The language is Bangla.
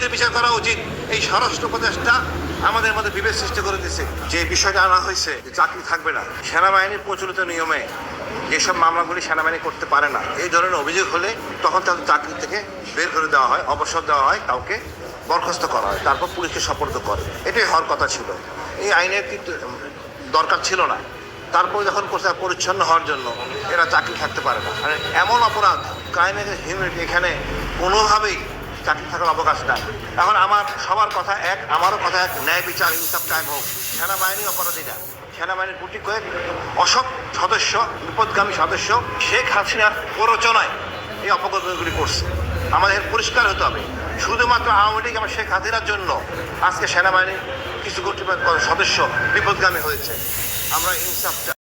এদের বিচার করা উচিত। এই স্বরাষ্ট্র উপদেষ্টা আমাদের মধ্যে বিভেদ সৃষ্টি করে দিচ্ছে যে বিষয়টা আনা হয়েছে, যে চাকরি থাকবে না। সেনাবাহিনীর প্রচলিত নিয়মে যেসব মামলাগুলি সেনাবাহিনী করতে পারে না, এই ধরনের অভিযোগ হলে তখন তাদের চাকরি থেকে বের করে দেওয়া হয়, অবসর দেওয়া হয়, কাউকে বরখাস্ত করা হয়, তারপর পুলিশকে সপর্দ করে। এটাই হওয়ার কথা ছিল। এই আইনের কিন্তু দরকার ছিল না। তারপরে যখন কোথাও পরিচ্ছন্ন হওয়ার জন্য এরা চাকরি থাকতে পারে না। মানে এমন অপরাধ হিউম্যানিটি এখানে কোনোভাবেই চাকরি থাকার অবকাশ নাই। এখন আমার সবার কথা এক, আমারও কথা এক, ন্যায় বিচার ইনসাফ টাইম হোক। সেনাবাহিনী অপরাধীরা সেনাবাহিনীর গুটি কয়েক অসৎ সদস্য, বিপদগামী সদস্য, শেখ হাসিনার প্ররোচনায় এই অপকর্মগুলি করছে। আমাদের পরিষ্কার হতে হবে। শুধুমাত্র আওয়ামী লীগ এবং শেখ হাসিনার জন্য আজকে সেনাবাহিনীর কিছু কর্তৃপক্ষ সদস্য বিপদগামী হয়েছে। আমরা ইনসাফ